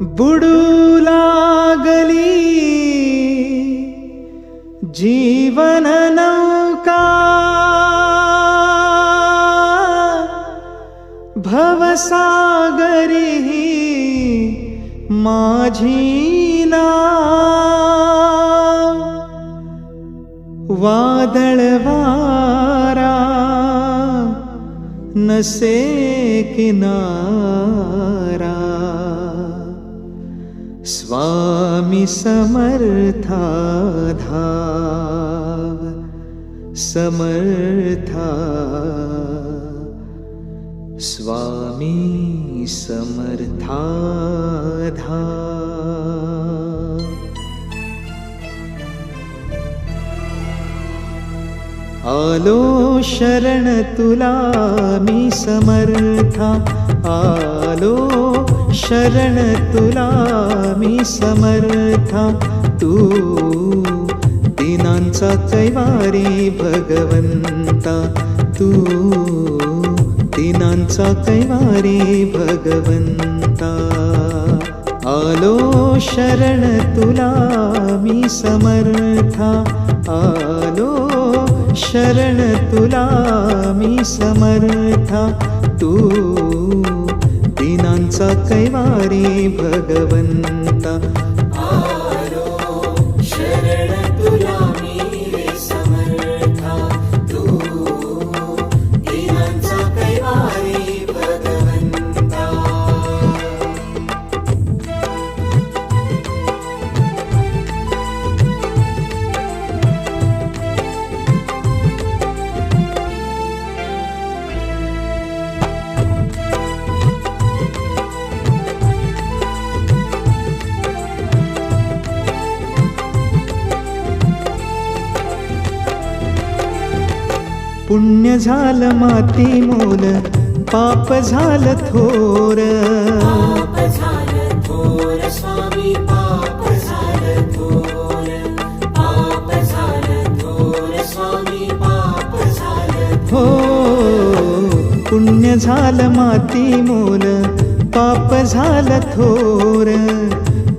बुडूलागली। जीवननौका भवसागरी माझीना वादळवारा न किनारा। स्वामी समर्था धाव समर्था स्वामी समर्था धाव आलो शरण तुला मी समर्था आलो शरण तुला मी समर्था. तू दिनांचा कैवारी भगवंता. तू दिनांचा कैवारी भगवंता. आलो शरण तुला मी समर्था. आलो शरण तुला मी समर्था. तू दिनांचा कैवारी पुण्य झालं माती मोल पाप झालं थोर. पाप झालं थोर स्वामी पाप झालं थोर. पाप झालं थोर स्वामी पाप झालं हो पुण्य झालं माती मोल पाप झालं थोर.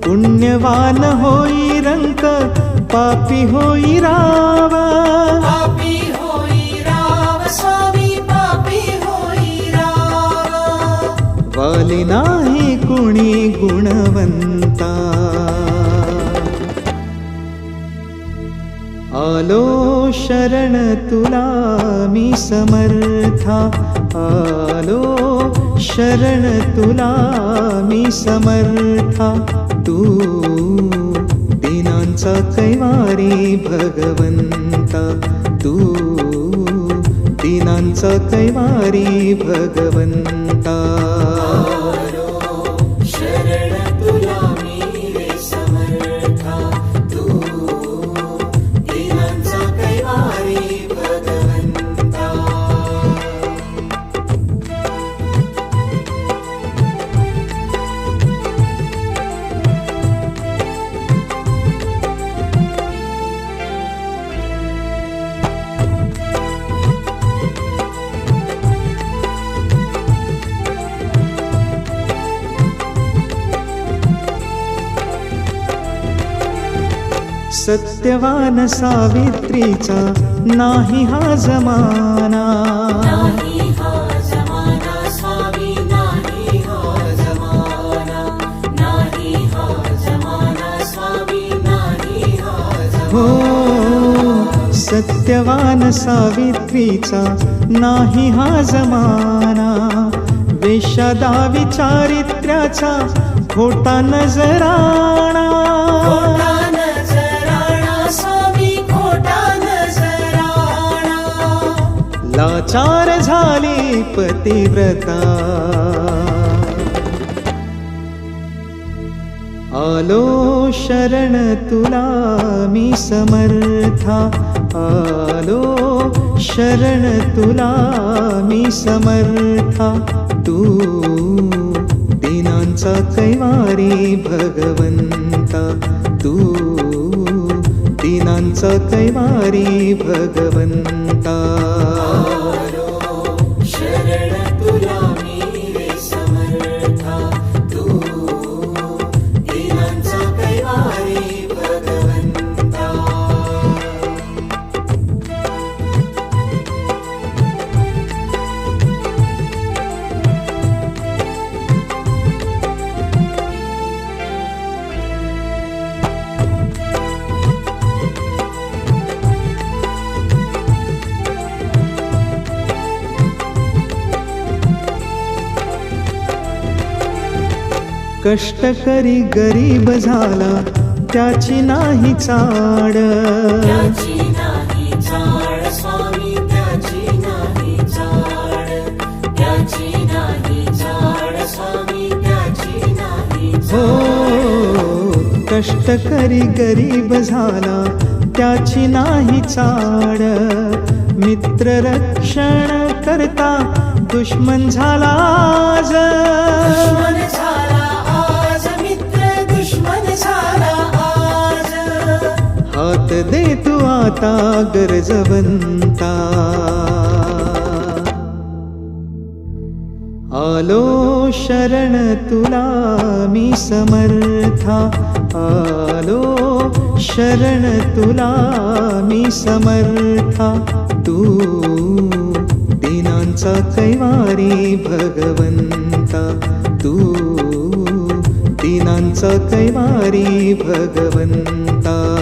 पुण्यवान होई रंक पापी होई रावा नाही कुणी गुणवंता. आलो शरण तुला मी समर्था. आलो शरण तुला मी समर्था. तू दिनांचा कैवारी भगवंता. तू दिनांचा कैवारी भगवंता. सत्यवान सावित्रीचा नाही हा जमाना. नाही हा जमाना स्वामी नाही जमाना. नाही जमाना स्वामी नाही जमाना. सत्यवान सावित्रीचा नाही हा जमाना. वेशादा विचारित्र्याचा खोटा नजराणा. लाचार झाली पतिव्रता. आलो शरण तुला मी समर्था. आलो शरण तुला मी समर्था. तू दिनांचा कैवारी भगवंता. तू दिनांचा कैवारी भगवंता. कष्टकरी गरीब झाला त्याची नाही चाड. हो चाड. कष्टकरी गरीब झाला त्याची नाही चाड. मित्र रक्षण करता दुश्मन झाला आज. दुश्मन झाला माता गरजवंता. आलो शरण तुला मी समर्था. आलो शरण तुला मी समर्था. तू दिनांचा कैवारी भगवंता. तू दिनांचा कैवारी भगवंता.